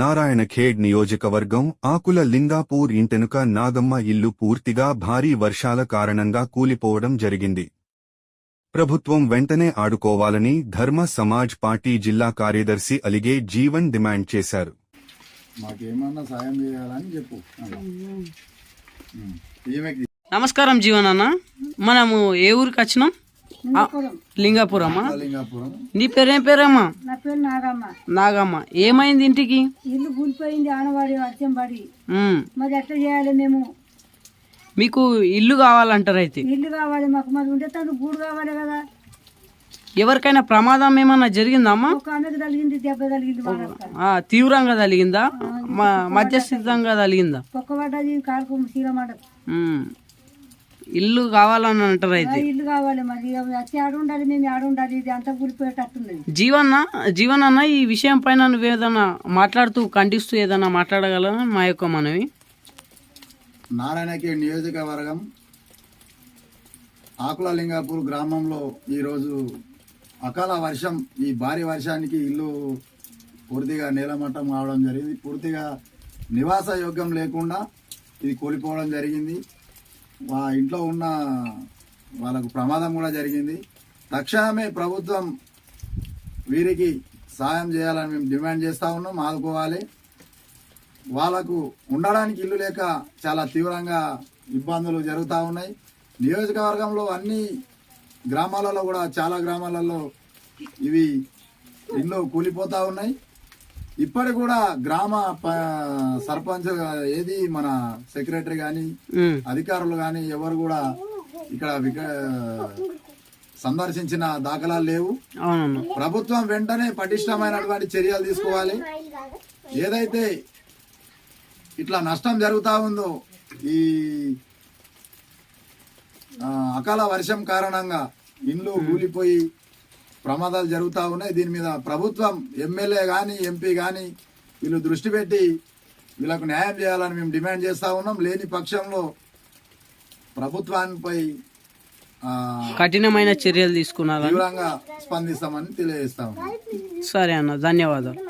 నారాయణఖేడ్ నియోజకవర్గం ఆకుల లింగాపూర్ ఇంటెనుక నాగమ్మ ఇల్లు పూర్తిగా భారీ వర్షాల కారణంగా కూలిపోవడం జరిగింది. ప్రభుత్వం వెంటనే ఆడుకోవాలని ధర్మ సమాజ్ పార్టీ జిల్లా కార్యదర్శి అలిగే జీవన్ డిమాండ్ చేశారు. నమస్కారం జీవన్ అన్న. మనము ఏ ఊరికి వచ్చినాం? ఆ, లింగాపురమ్మా లింగాపురం. నీ పేరేం పేరమ్మా? నా పేరు నాగమ్మ. నాగమ్మ. ఏమైంది ఇంటికి? ఇల్లు కూలిపోయింది ఆనవాడి వర్షం పడి. మరి ఎట్లా చేయాలి మేము? మీకు ఇల్లు కావాలంటారు అయితే. ఇల్లు కావాలి మాకు మరి ఉండే తండ్రి గూడు కావాలి కదా. ఎవరికైనా ప్రమాదం ఏమన్నా జరిగిందమ్మా? తగిలింది దెబ్బ తగిలింది ఆ, తీవ్రంగా తగిలిందా? మ- మధ్యస్థితంగా తగిలిందా? పొక్క పడ్డది కాలుకు ఇల్లు కావాలని అంటారు అయితే. ఇల్లు కావాలి మరి. ఇక వచ్చి ఆడు ఉండాలి మేము ఆడు ఉండాలి ఇది అంతా కూలిపోయేటట్టున్నది జీవన్న జీవన్ అన్న ఈ విషయం పైన నువ్వు ఏదైనా మాట్లాడుతూ ఖండిస్తూ ఏదైనా మాట్లాడగలనా మా యొక్క మనవి? నారాయణకి నియోజకవర్గం ఆకుల లింగాపూర్ గ్రామంలో ఈరోజు అకాల వర్షం ఈ భారీ వర్షానికి ఇల్లు పూర్తిగా నేలమట్టం కావడం జరిగింది. పూర్తిగా నివాస యోగ్యం లేకుండా ఇది కూలిపోవడం జరిగింది. మా ఇంట్లో ఉన్న వాళ్ళకు ప్రమాదం కూడా జరిగింది. తక్షణమే ప్రభుత్వం వీరికి సాయం చేయాలని మేము డిమాండ్ చేస్తూ ఉన్నాం ఆదుకోవాలి. వాళ్ళకు ఉండడానికి ఇల్లు లేక చాలా తీవ్రంగా ఇబ్బందులు జరుగుతూ ఉన్నాయి. నియోజకవర్గంలో అన్ని గ్రామాలలో కూడా చాలా గ్రామాలలో ఇవి ఇల్లు కూలిపోతూ ఉన్నాయి. ఇప్పటి కూడా గ్రామ సర్పంచ్ ఏది మన సెక్రటరీ ఉమ్, అధికారులు కానీ ఎవరు కూడా ఇక్కడ సందర్శించిన దాఖలాలు లేవు. ప్రభుత్వం వెంటనే పటిష్టమైనటువంటి చర్యలు తీసుకోవాలి. ఏదైతే ఇట్లా నష్టం జరుగుతా ఉందో ఈ అకాల వర్షం కారణంగా ఇండ్లు కూలిపోయి ప్రమాదాలు జరుగుతూ ఉన్నాయి. దీని మీద ప్రభుత్వం ఎమ్మెల్యే కానీ ఎంపీ కానీ వీళ్ళు దృష్టి పెట్టి వీళ్ళకు న్యాయం చేయాలని మేము డిమాండ్ చేస్తా ఉన్నాం. లేని పక్షంలో ప్రభుత్వానిపై కఠినమైన చర్యలు తీసుకున్నారని తీవ్రంగా స్పందిస్తామని తెలియజేస్తా ఉన్నాం. సరే అన్న ధన్యవాదాలు.